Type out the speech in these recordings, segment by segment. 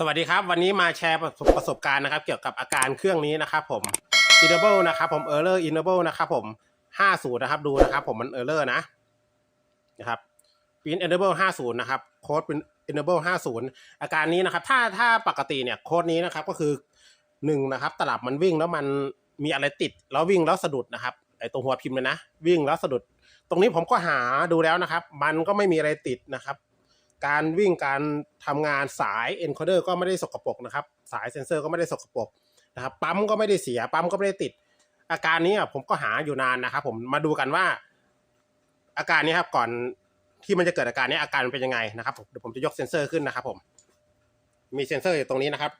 สวัสดีครับ วันนี้มาแชร์ประสบะสบการณ์นะครับ เกี่ยวกับอาการเครื่องนี้นะครับผม enable นะครับผม error enable นะครับผม50นะครับดูนะครับ ผมมัน error นะนะครับ pin enable 50นะครับโค้ดเป็น enable 50 อาการนี้นะครับ ถ้าถ้าปกติเนี่ยโค้ดนี้นะครับก็คือหนึ่งนะครับตลับมันวิ่งแล้วมันมีอะไรติด แล้ววิ่งแล้วสะดุดนะครับไอตรงหัวพิมพ์เลยนะ วิ่งแล้วสะดุด ตรงนี้ผมก็หาดูแล้วนะครับ มันก็ไม่มีอะไรติดนะครับ การวิ่งการทำงานสาย encoder ก็ไม่ได้สกปรกนะครับ สายเซ็นเซอร์ก็ไม่ได้สกปรกนะครับปั๊มก็ไม่ได้เสียปั๊มก็ไม่ได้ติด อาการนี้ผมก็หาอยู่นานนะครับ ผมมาดูกันว่า อาการนี้ครับก่อนที่มันจะเกิดอาการนี้อาการมันเป็นยังไงนะครับผมเดี๋ยวผมจะยกเซ็นเซอร์ขึ้นนะครับ ผม มีเซ็นเซอร์อยู่ตรงนี้นะครับ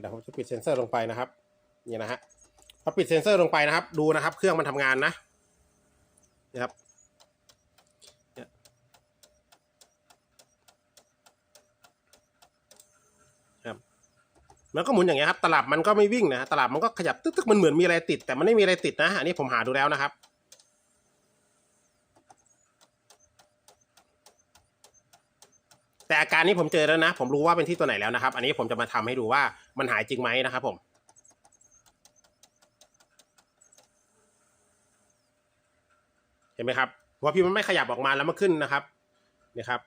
เดี๋ยวผมจะปิดเซ็นเซอร์ลงไปนะครับนี่นะฮะพอปิดเซ็นเซอร์ลงไปนะครับ ดูนะครับ เครื่องมันทำงานนะนะครับ มันก็หมุนอย่างเงี้ยครับตลับมันก็ไม่วิ่งนะตลับมันก็ขยับตึ๊กๆมันเหมือนมีอะไรติด แต่มันไม่มีอะไรติดนะอันนี้ผมหาดูแล้วนะครับแต่อาการนี้ผมเจอแล้วนะ ผมรู้ว่าเป็นที่ตัวไหนแล้วนะครับ อันนี้ผมจะมาทำให้ดูว่ามันหายจริงไหมนะครับผม เห็นไหมครับหัวพิมพ์มันไม่ขยับออกมาแล้วมันขึ้นนะครับนี่ครับ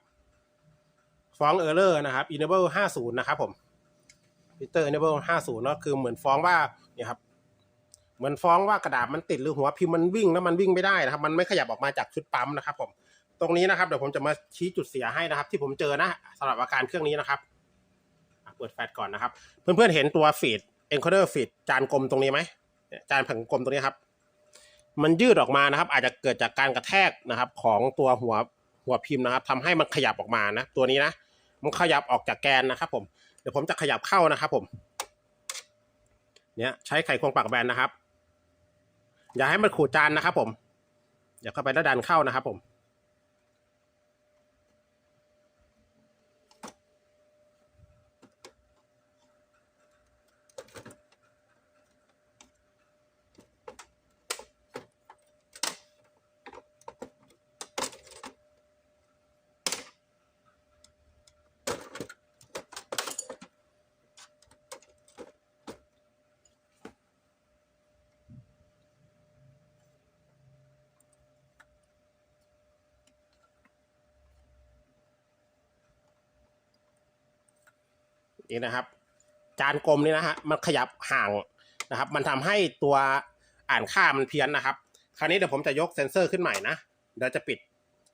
ฟองเออร์เลอร์นะครับ enable 50 นะครับผม Peter enable 50เนาะคือเหมือนฟ้องว่าเนี่ยครับเหมือนฟ้องว่ากระดาษมันติดหรือหัวพิมพ์มันวิ่งแล้วมันวิ่งไม่ได้นะครับ มันไม่ขยับออกมาจากชุดปั๊มนะครับผมตรงนี้นะครับเดี๋ยวผมจะมาชี้จุดเสียให้นะครับ ที่ผมเจอนะสำหรับอาการเครื่องนี้นะครับเปิดแฟลชก่อนนะครับ เพื่อนๆเห็นตัวฟีด encoder ฟีดจานกลมตรงนี้ไหมจานแผ่นกลมตรงนี้ครับ มันยืดออกมานะครับ อาจจะเกิดจากการกระแทกนะครับ ของตัวหัวหัวพิมพ์นะครับทำให้มันขยับออกมานะ ตัวนี้นะมันขยับออกจากแกนนะครับ ผม เดี๋ยวผมจะขยับเข้านะครับผม เนี่ยใช้ไขควงปากแบนนะครับ อย่าให้มันขูดจานนะครับผม อย่าเข้าไปแล้วดันเข้านะครับผม นี่นะครับ จานกลมนี่นะฮะมันขยับห่างนะครับ มันทำให้ตัวอ่านค่ามันเพี้ยนนะครับ คราวนี้เดี๋ยวผมจะยกเซ็นเซอร์ขึ้นใหม่นะเดี๋ยวจะปิด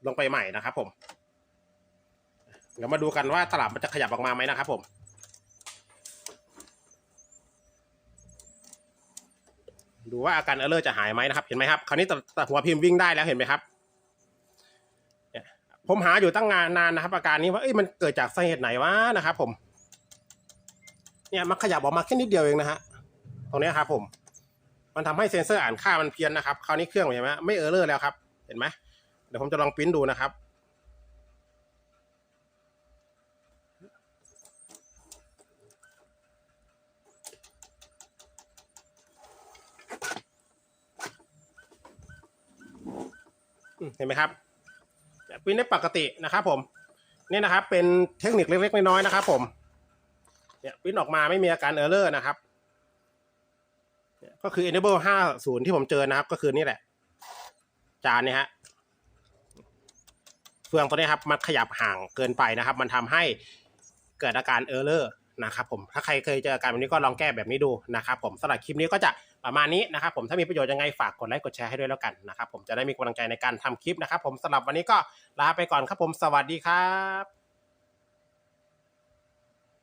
ลงไปใหม่นะครับ ผม เดี๋ยวมาดูกันว่าตลับมันจะขยับออกมาไหมนะครับ ผมดูว่าอาการเออร์เลอร์จะหายไหมนะครับ เห็นไหมครับ คราวนี้ตหัวพิมพ์วิ่งได้แล้วเห็นไหมครับ ผมหาอยู่ตั้งงานนานนะครับ อาการนี้ว่าเอ้ยมันเกิดจากสาเหตุไหนวะนะครับ ผม เนี่ยมันขยับออกมาแค่นิดเดียวเองนะฮะตรงนี้ครับผมมันทำให้เซ็นเซอร์อ่านค่ามันเพี้ยนนะครับคราวนี้เครื่องเห็นไหมไม่เออร์เลอร์แล้วครับ เห็นไหมเดี๋ยวผมจะลองปริ้นดูนะครับเห็นไหมครับปริ้นได้ปกตินะครับผมนี่นะครับเป็นเทคนิคเล็กๆน้อยๆนะครับผม เนี่ยปริ้นออกมาไม่มีอาการเออร์เลอร์นะครับเนี่ยก็คือ enable 50 ที่ผมเจอนะครับ ก็คือนี่แหละ จานเนี่ยฮะเฟืองตัวนี้ครับ มันขยับห่างเกินไปนะครับ มันทำให้เกิดอาการเออร์เลอร์นะครับผมถ้าใครเคยเจออาการแบบนี้ก็ลองแก้แบบนี้ดูนะครับผมสำหรับคลิปนี้ก็จะประมาณนี้นะครับ ผมถ้ามีประโยชน์ยังไงฝากกดไลค์กดแชร์ให้ด้วยแล้วกันนะครับ ผมจะได้มีกำลังใจในการทำคลิปนะครับ ผมสำหรับวันนี้ก็ลาไปก่อนครับผมสวัสดีครับ